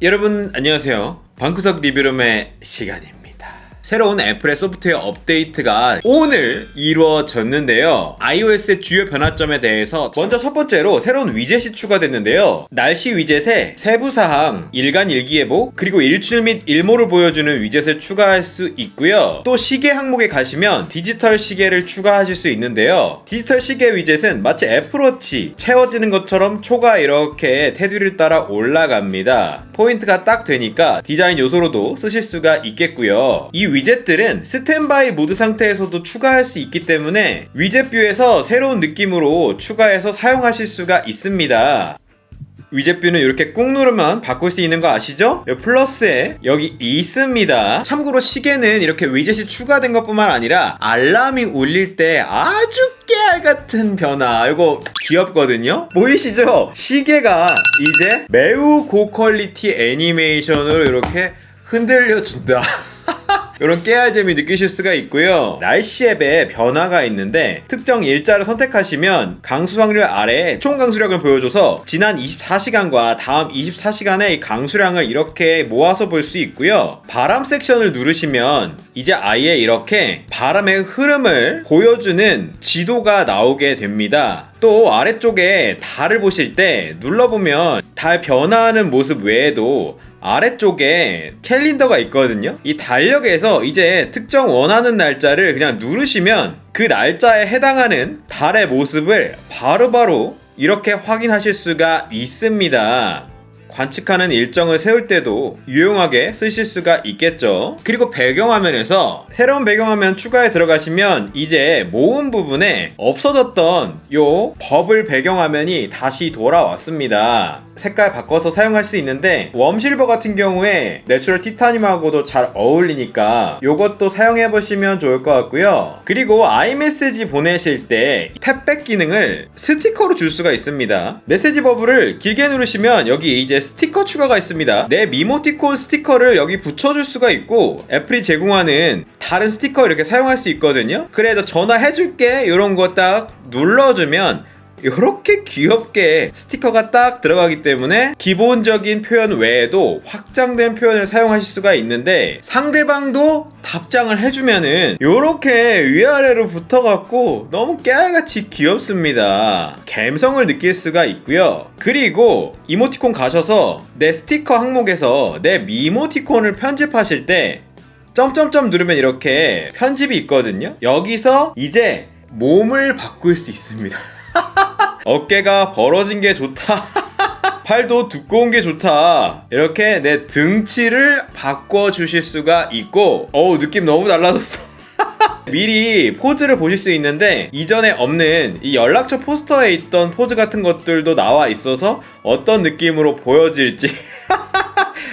여러분 안녕하세요. 방구석 리뷰룸의 시간입니다. 새로운 애플의 소프트웨어 업데이트가 오늘 이루어졌는데요. iOS의 주요 변화점에 대해서 먼저 첫 번째로 새로운 위젯이 추가됐는데요. 날씨 위젯에 세부 사항, 일간 일기예보, 그리고 일출 및 일모를 보여주는 위젯을 추가할 수 있고요. 또 시계 항목에 가시면 디지털 시계를 추가하실 수 있는데요. 디지털 시계 위젯은 마치 애플워치 채워지는 것처럼 초가 이렇게 테두리를 따라 올라갑니다. 포인트가 딱 되니까 디자인 요소로도 쓰실 수가 있겠고요. 이 위젯들은 스탠바이 모드 상태에서도 추가할 수 있기 때문에 위젯 뷰에서 새로운 느낌으로 추가해서 사용하실 수가 있습니다. 위젯 뷰는 이렇게 꾹 누르면 바꿀 수 있는 거 아시죠? 플러스에 여기 있습니다. 참고로 시계는 이렇게 위젯이 추가된 것뿐만 아니라 알람이 울릴 때 아주 깨알 같은 변화 이거 귀엽거든요? 보이시죠? 시계가 이제 매우 고퀄리티 애니메이션으로 이렇게 흔들려준다. 이런 깨알 재미 느끼실 수가 있고요. 날씨 앱에 변화가 있는데 특정 일자를 선택하시면 강수 확률 아래에 총 강수량을 보여줘서 지난 24시간과 다음 24시간의 강수량을 이렇게 모아서 볼 수 있고요. 바람 섹션을 누르시면 이제 아예 이렇게 바람의 흐름을 보여주는 지도가 나오게 됩니다. 또 아래쪽에 달을 보실 때 눌러보면 달 변화하는 모습 외에도 아래쪽에 캘린더가 있거든요. 이 달력에서 이제 특정 원하는 날짜를 그냥 누르시면 그 날짜에 해당하는 달의 모습을 바로바로 바로 이렇게 확인하실 수가 있습니다. 관측하는 일정을 세울 때도 유용하게 쓰실 수가 있겠죠. 그리고 배경화면에서 새로운 배경화면 추가에 들어가시면 이제 모음 부분에 없어졌던 요 버블 배경화면이 다시 돌아왔습니다. 색깔 바꿔서 사용할 수 있는데 웜실버 같은 경우에 내추럴 티타늄하고도 잘 어울리니까 이것도 사용해 보시면 좋을 것 같고요. 그리고 아이메시지 보내실 때 탭백 기능을 스티커로 줄 수가 있습니다. 메시지 버블을 길게 누르시면 여기 이제 스티커 추가가 있습니다. 내 미모티콘 스티커를 여기 붙여줄 수가 있고 애플이 제공하는 다른 스티커 이렇게 사용할 수 있거든요. 그래서 전화해줄게 이런 거 딱 눌러주면 이렇게 귀엽게 스티커가 딱 들어가기 때문에 기본적인 표현 외에도 확장된 표현을 사용하실 수가 있는데 상대방도 답장을 해주면은 이렇게 위아래로 붙어갖고 너무 깨알같이 귀엽습니다. 감성을 느낄 수가 있고요. 그리고 이모티콘 가셔서 내 스티커 항목에서 내 미모티콘을 편집하실 때 점점점 누르면 이렇게 편집이 있거든요. 여기서 이제 몸을 바꿀 수 있습니다. 어깨가 벌어진 게 좋다. 팔도 두꺼운 게 좋다. 이렇게 내 등치를 바꿔 주실 수가 있고, 어우, 느낌 너무 달라졌어. 미리 포즈를 보실 수 있는데 이전에 없는 이 연락처 포스터에 있던 포즈 같은 것들도 나와 있어서 어떤 느낌으로 보여질지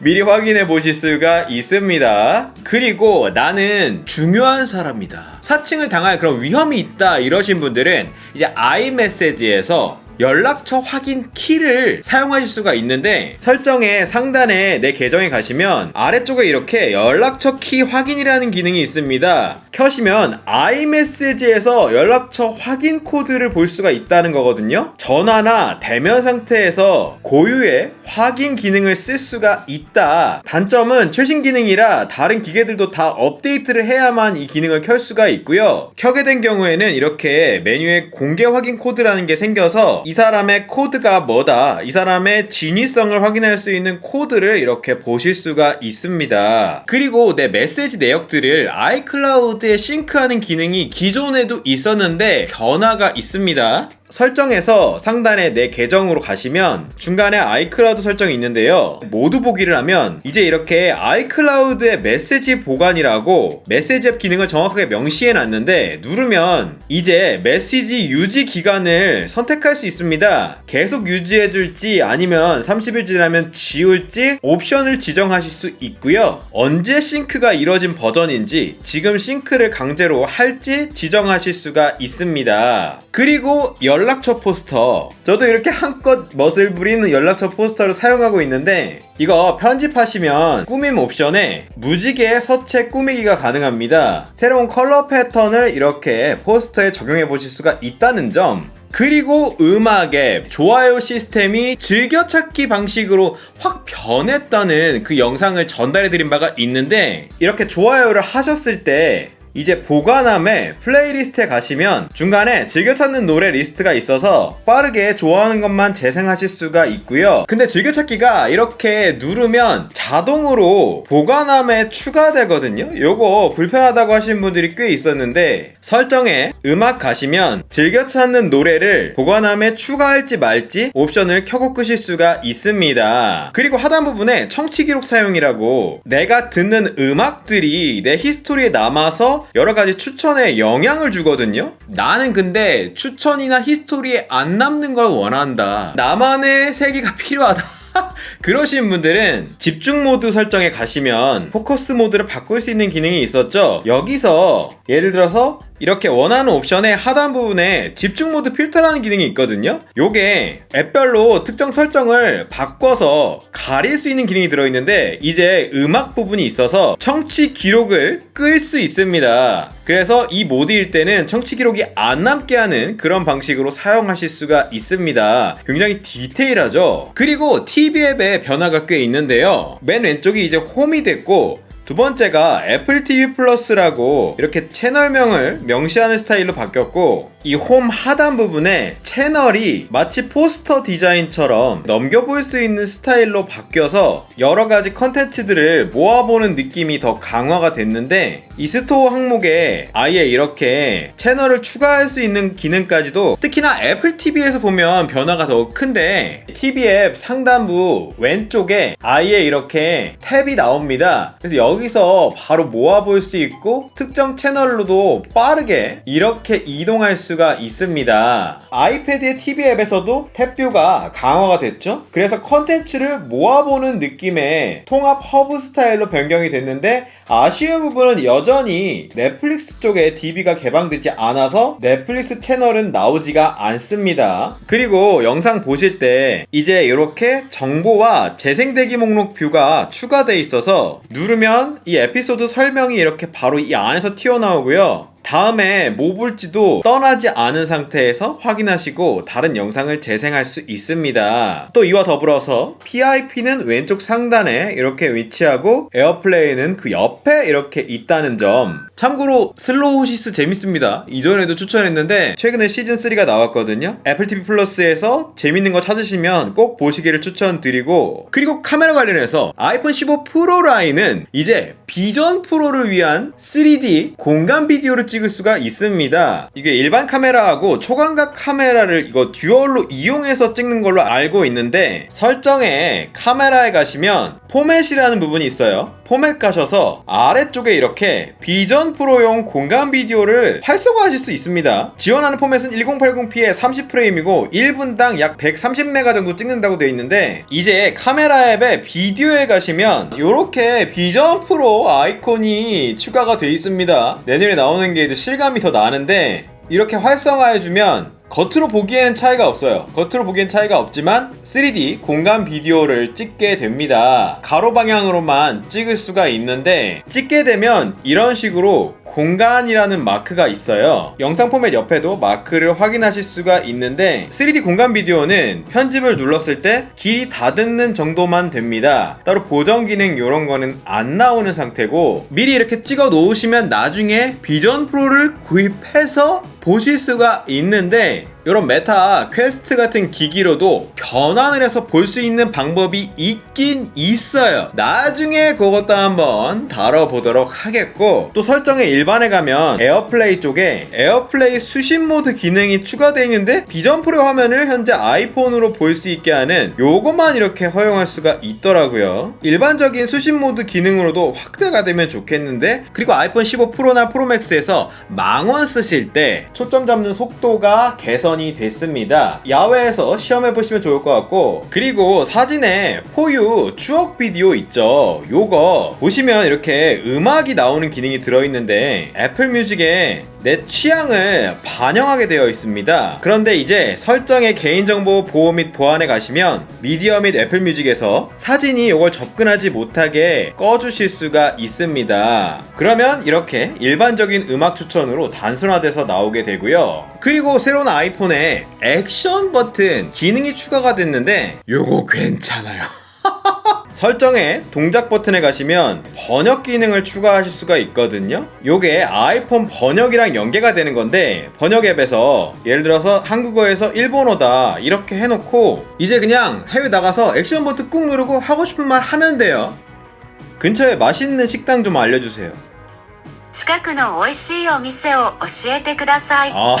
미리 확인해 보실 수가 있습니다. 그리고 나는 중요한 사람이다. 사칭을 당할 그런 위험이 있다 이러신 분들은 이제 아이메시지에서 연락처 확인 키를 사용하실 수가 있는데 설정에 상단에 내 계정에 가시면 아래쪽에 이렇게 연락처 키 확인이라는 기능이 있습니다. 켜시면 아이메시지에서 연락처 확인 코드를 볼 수가 있다는 거거든요. 전화나 대면 상태에서 고유의 확인 기능을 쓸 수가 있다. 단점은 최신 기능이라 다른 기계들도 다 업데이트를 해야만 이 기능을 켤 수가 있고요. 켜게 된 경우에는 이렇게 메뉴에 공개 확인 코드라는 게 생겨서 이 사람의 코드가 뭐다, 이 사람의 진위성을 확인할 수 있는 코드를 이렇게 보실 수가 있습니다. 그리고 내 메시지 내역들을 아이클라우드에 싱크하는 기능이 기존에도 있었는데 변화가 있습니다. 설정에서 상단에 내 계정으로 가시면 중간에 아이클라우드 설정이 있는데요. 모두 보기를 하면 이제 이렇게 아이클라우드의 메시지 보관이라고 메시지 앱 기능을 정확하게 명시해 놨는데 누르면 이제 메시지 유지 기간을 선택할 수 있습니다. 계속 유지해 줄지 아니면 30일 지나면 지울지 옵션을 지정하실 수 있고요. 언제 싱크가 이뤄진 버전인지 지금 싱크를 강제로 할지 지정하실 수가 있습니다. 그리고 연락처 포스터. 저도 이렇게 한껏 멋을 부리는 연락처 포스터를 사용하고 있는데 이거 편집하시면 꾸밈 옵션에 무지개 서체 꾸미기가 가능합니다. 새로운 컬러 패턴을 이렇게 포스터에 적용해 보실 수가 있다는 점 그리고 음악 앱 좋아요 시스템이 즐겨찾기 방식으로 확 변했다는 그 영상을 전달해 드린 바가 있는데 이렇게 좋아요를 하셨을 때 이제 보관함에 플레이리스트에 가시면 중간에 즐겨 찾는 노래 리스트가 있어서 빠르게 좋아하는 것만 재생하실 수가 있고요. 근데 즐겨찾기가 이렇게 누르면 자동으로 보관함에 추가되거든요. 요거 불편하다고 하시는 분들이 꽤 있었는데 설정에 음악 가시면 즐겨 찾는 노래를 보관함에 추가할지 말지 옵션을 켜고 끄실 수가 있습니다. 그리고 하단 부분에 청취 기록 사용이라고 내가 듣는 음악들이 내 히스토리에 남아서 여러 가지 추천에 영향을 주거든요. 나는 근데 추천이나 히스토리에 안 남는 걸 원한다. 나만의 세계가 필요하다. 그러신 분들은 집중 모드 설정에 가시면 포커스 모드를 바꿀 수 있는 기능이 있었죠. 여기서 예를 들어서 이렇게 원하는 옵션의 하단 부분에 집중 모드 필터라는 기능이 있거든요. 요게 앱별로 특정 설정을 바꿔서 가릴 수 있는 기능이 들어있는데 이제 음악 부분이 있어서 청취 기록을 끌 수 있습니다. 그래서 이 모드일 때는 청취 기록이 안 남게 하는 그런 방식으로 사용하실 수가 있습니다. 굉장히 디테일하죠? 그리고 TV 앱에 변화가 꽤 있는데요. 맨 왼쪽이 이제 홈이 됐고 두 번째가 애플 TV 플러스라고 이렇게 채널명을 명시하는 스타일로 바뀌었고 이 홈 하단 부분에 채널이 마치 포스터 디자인처럼 넘겨볼 수 있는 스타일로 바뀌어서 여러 가지 컨텐츠들을 모아보는 느낌이 더 강화가 됐는데 이 스토어 항목에 아예 이렇게 채널을 추가할 수 있는 기능까지도 특히나 애플 TV에서 보면 변화가 더 큰데 TV 앱 상단부 왼쪽에 아예 이렇게 탭이 나옵니다. 그래서 여기 서 바로 모아볼 수 있고 특정 채널로도 빠르게 이렇게 이동할 수가 있습니다. 아이패드의 TV 앱에서도 탭뷰가 강화가 됐죠? 그래서 컨텐츠를 모아보는 느낌의 통합 허브 스타일로 변경이 됐는데 아쉬운 부분은 여전히 넷플릭스 쪽에 DB가 개방되지 않아서 넷플릭스 채널은 나오지가 않습니다. 그리고 영상 보실 때 이제 이렇게 정보와 재생대기 목록 뷰가 추가돼 있어서 누르면 이 에피소드 설명이 이렇게 바로 이 안에서 튀어나오고요. 다음에 뭐 볼지도 떠나지 않은 상태에서 확인하시고 다른 영상을 재생할 수 있습니다. 또 이와 더불어서 PIP는 왼쪽 상단에 이렇게 위치하고 에어플레이는 그 옆에 이렇게 있다는 점. 참고로 슬로우시스 재밌습니다. 이전에도 추천했는데 최근에 시즌 3가 나왔거든요. 애플 TV 플러스에서 재밌는 거 찾으시면 꼭 보시기를 추천드리고 그리고 카메라 관련해서 아이폰 15 프로 라인은 이제 비전 프로를 위한 3D 공간 비디오를 찍을 수가 있습니다. 이게 일반 카메라하고 초광각 카메라를 이거 듀얼로 이용해서 찍는 걸로 알고 있는데 설정에 카메라에 가시면 포맷이라는 부분이 있어요. 포맷 가셔서 아래쪽에 이렇게 비전 프로용 공간 비디오를 활성화하실 수 있습니다. 지원하는 포맷은 1080p에 30프레임이고 1분당 약 130메가 정도 찍는다고 되어 있는데 이제 카메라 앱에 비디오에 가시면 이렇게 비전 프로 아이콘이 추가가 되어 있습니다. 내년에 나오는 게 이제 실감이 더 나는데 이렇게 활성화해주면 겉으로 보기에는 차이가 없어요. 겉으로 보기엔 차이가 없지만 3D 공간 비디오를 찍게 됩니다. 가로 방향으로만 찍을 수가 있는데 찍게 되면 이런 식으로 공간이라는 마크가 있어요. 영상 포맷 옆에도 마크를 확인하실 수가 있는데 3D 공간 비디오는 편집을 눌렀을 때 길이 다듬는 정도만 됩니다. 따로 보정 기능 이런 거는 안 나오는 상태고 미리 이렇게 찍어 놓으시면 나중에 비전 프로를 구입해서 보실 수가 있는데 이런 메타 퀘스트 같은 기기로도 변환을 해서 볼 수 있는 방법이 있긴 있어요. 나중에 그것도 한번 다뤄보도록 하겠고 또 설정에 일반에 가면 에어플레이 쪽에 에어플레이 수신 모드 기능이 추가되어 있는데 비전 프로 화면을 현재 아이폰으로 볼 수 있게 하는 요것만 이렇게 허용할 수가 있더라고요. 일반적인 수신 모드 기능으로도 확대가 되면 좋겠는데 그리고 아이폰 15 프로나 프로맥스에서 망원 쓰실 때 초점 잡는 속도가 개선 개선이 됐습니다. 야외에서 시험해 보시면 좋을 것 같고 그리고 사진에 포유 추억 비디오 있죠. 요거 보시면 이렇게 음악이 나오는 기능이 들어있는데 애플 뮤직에 내 취향을 반영하게 되어 있습니다. 그런데 이제 설정의 개인정보 보호 및 보안에 가시면 미디어 및 애플 뮤직에서 사진이 이걸 접근하지 못하게 꺼주실 수가 있습니다. 그러면 이렇게 일반적인 음악 추천으로 단순화돼서 나오게 되고요. 그리고 새로운 아이폰에 액션 버튼 기능이 추가가 됐는데 요거 괜찮아요. 설정에 동작 버튼에 가시면 번역 기능을 추가하실 수가 있거든요. 요게 아이폰 번역이랑 연계가 되는 건데 번역 앱에서 예를 들어서 한국어에서 일본어다 이렇게 해놓고 이제 그냥 해외 나가서 액션 버튼 꾹 누르고 하고 싶은 말 하면 돼요. 근처에 맛있는 식당 좀 알려주세요. 近くの美味しいお店を教えてください。 아,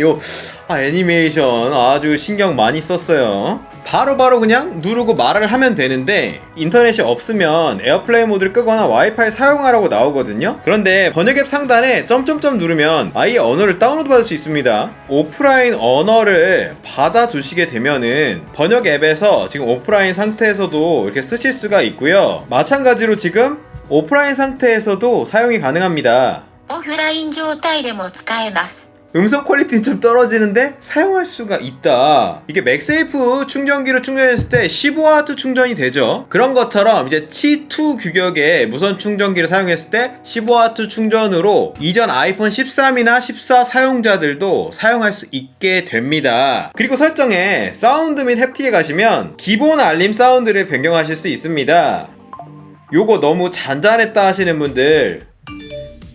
요 아, 애니메이션 아주 신경 많이 썼어요. 바로바로 그냥 누르고 말을 하면 되는데 인터넷이 없으면 에어플레이 모드를 끄거나 와이파이 사용하라고 나오거든요. 그런데 번역 앱 상단에 점점점 누르면 아예 언어를 다운로드 받을 수 있습니다. 오프라인 언어를 받아두시게 되면은 번역 앱에서 지금 오프라인 상태에서도 이렇게 쓰실 수가 있고요. 마찬가지로 지금 오프라인 상태에서도 사용이 가능합니다. オフライン状態でも使えます。 음성 퀄리티는 좀 떨어지는데 사용할 수가 있다. 이게 맥세이프 충전기로 충전했을 때 15W 충전이 되죠. 그런 것처럼 이제 T2 규격의 무선 충전기를 사용했을 때 15W 충전으로 이전 아이폰 13이나 14 사용자들도 사용할 수 있게 됩니다. 그리고 설정에 사운드 및 햅틱에 가시면 기본 알림 사운드를 변경하실 수 있습니다. 요거 너무 잔잔했다 하시는 분들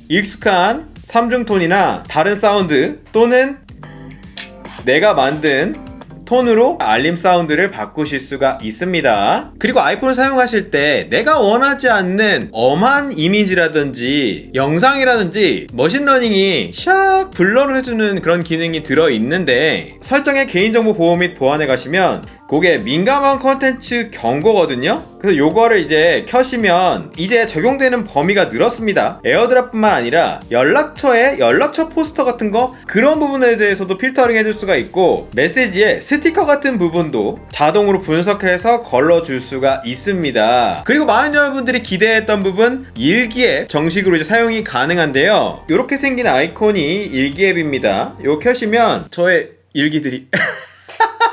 익숙한 삼중톤이나 다른 사운드 또는 내가 만든 톤으로 알림 사운드를 바꾸실 수가 있습니다. 그리고 아이폰을 사용하실 때 내가 원하지 않는 엄한 이미지라든지 영상이라든지 머신러닝이 샥 블러를 해주는 그런 기능이 들어 있는데 설정에 개인정보 보호 및 보안에 가시면 그게 민감한 컨텐츠 경고거든요. 그래서 요거를 이제 켜시면 이제 적용되는 범위가 늘었습니다. 에어드랍뿐만 아니라 연락처에 연락처 포스터 같은 거 그런 부분에 대해서도 필터링 해줄 수가 있고 메시지에 스티커 같은 부분도 자동으로 분석해서 걸러줄 수가 있습니다. 그리고 많은 여러분들이 기대했던 부분 일기앱 정식으로 이제 사용이 가능한데요. 이렇게 생긴 아이콘이 일기앱입니다. 요 켜시면 저의 일기들이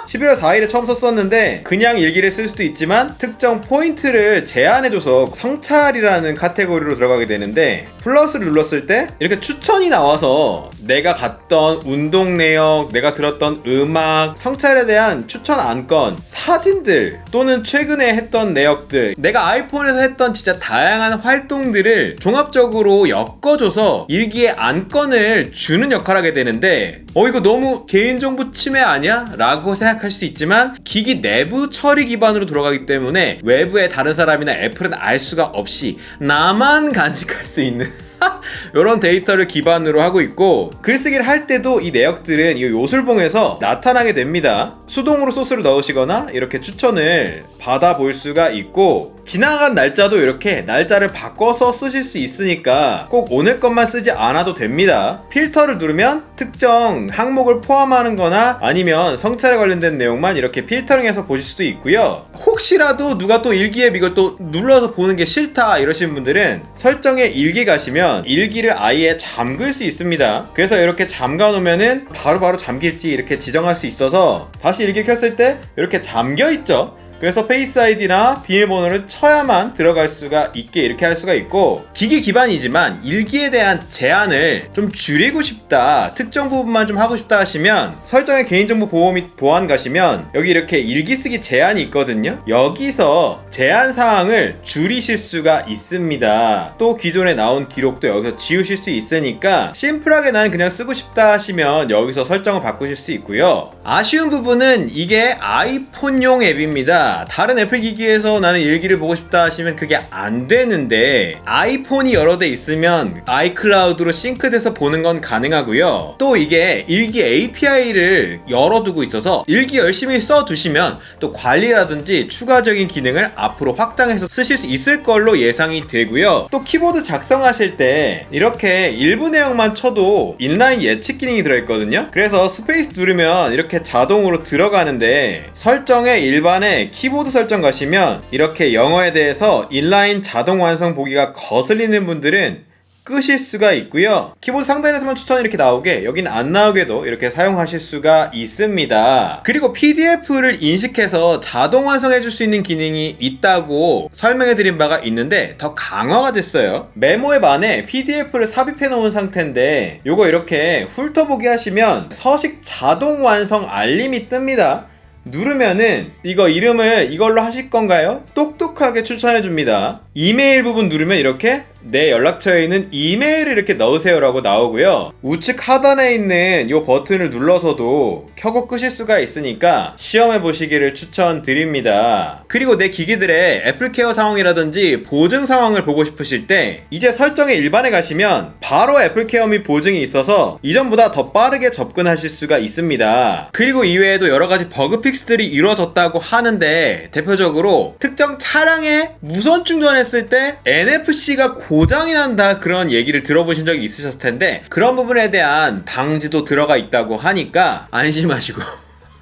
11월 4일에 처음 썼었는데 그냥 일기를 쓸 수도 있지만 특정 포인트를 제한해줘서 성찰이라는 카테고리로 들어가게 되는데 플러스를 눌렀을 때 이렇게 추천이 나와서 내가 갔던 운동 내역, 내가 들었던 음악, 성찰에 대한 추천 안건, 사진들 또는 최근에 했던 내역들 내가 아이폰에서 했던 진짜 다양한 활동들을 종합적으로 엮어줘서 일기의 안건을 주는 역할을 하게 되는데 어 이거 너무 개인정보 침해 아니야? 라고 생각할 수 있지만 기기 내부 처리 기반으로 돌아가기 때문에 외부의 다른 사람이나 애플은 알 수가 없이 나만 간직할 수 있는 이런 데이터를 기반으로 하고 있고 글쓰기를 할 때도 이 내역들은 이 요술봉에서 나타나게 됩니다. 수동으로 소스를 넣으시거나 이렇게 추천을 받아 볼 수가 있고 지나간 날짜도 이렇게 날짜를 바꿔서 쓰실 수 있으니까 꼭 오늘 것만 쓰지 않아도 됩니다. 필터를 누르면 특정 항목을 포함하는 거나 아니면 성찰에 관련된 내용만 이렇게 필터링해서 보실 수도 있고요. 혹시라도 누가 또 일기앱 이걸 또 눌러서 보는 게 싫다 이러시는 분들은 설정에 일기 가시면 일기를 아예 잠글 수 있습니다. 그래서 이렇게 잠가 놓으면은 바로바로 잠길지 이렇게 지정할 수 있어서 다시 일기 켰을 때 이렇게 잠겨 있죠. 그래서 페이스 아이디나 비밀번호를 쳐야만 들어갈 수가 있게 이렇게 할 수가 있고 기기 기반이지만 일기에 대한 제한을 좀 줄이고 싶다 특정 부분만 좀 하고 싶다 하시면 설정에 개인정보 보호 및 보안 가시면 여기 이렇게 일기 쓰기 제한이 있거든요. 여기서 제한 사항을 줄이실 수가 있습니다. 또 기존에 나온 기록도 여기서 지우실 수 있으니까 심플하게 나는 그냥 쓰고 싶다 하시면 여기서 설정을 바꾸실 수 있고요. 아쉬운 부분은 이게 아이폰용 앱입니다 다른 애플 기기에서 나는 일기를 보고 싶다 하시면 그게 안 되는데 아이폰이 여러 대 있으면 아이클라우드로 싱크돼서 보는 건 가능하고요. 또 이게 일기 API를 열어두고 있어서 일기 열심히 써두시면 또 관리라든지 추가적인 기능을 앞으로 확장해서 쓰실 수 있을 걸로 예상이 되고요. 또 키보드 작성하실 때 이렇게 일부 내용만 쳐도 인라인 예측 기능이 들어있거든요. 그래서 스페이스 누르면 이렇게 자동으로 들어가는데 설정에 일반에 키보드 설정 가시면 이렇게 영어에 대해서 인라인 자동 완성 보기가 거슬리는 분들은 끄실 수가 있고요. 키보드 상단에서만 추천이 이렇게 나오게 여기는 안 나오게도 이렇게 사용하실 수가 있습니다. 그리고 PDF를 인식해서 자동 완성해 줄 수 있는 기능이 있다고 설명해 드린 바가 있는데 더 강화가 됐어요. 메모 앱 안에 PDF를 삽입해 놓은 상태인데 요거 이렇게 훑어보기 하시면 서식 자동 완성 알림이 뜹니다. 누르면은 이거 이름을 이걸로 하실 건가요? 똑똑하게 추천해 줍니다. 이메일 부분 누르면 이렇게 내 연락처에 있는 이메일을 이렇게 넣으세요라고 나오고요. 우측 하단에 있는 이 버튼을 눌러서도 켜고 끄실 수가 있으니까 시험해 보시기를 추천드립니다. 그리고 내 기기들의 애플케어 상황이라든지 보증 상황을 보고 싶으실 때 이제 설정에 일반에 가시면 바로 애플케어 및 보증이 있어서 이전보다 더 빠르게 접근하실 수가 있습니다. 그리고 이외에도 여러 가지 버그 픽스들이 이루어졌다고 하는데 대표적으로 특정 차량에 무선 충전했을 때 NFC가 고 장이 난다 그런 얘기를 들어보신 적이 있으셨을 텐데 그런 부분에 대한 방지도 들어가 있다고 하니까 안심하시고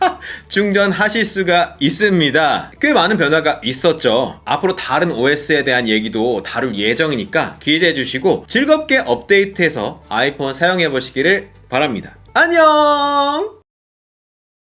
충전하실 수가 있습니다. 꽤 많은 변화가 있었죠. 앞으로 다른 OS에 대한 얘기도 다룰 예정이니까 기대해 주시고 즐겁게 업데이트해서 아이폰 사용해 보시기를 바랍니다. 안녕!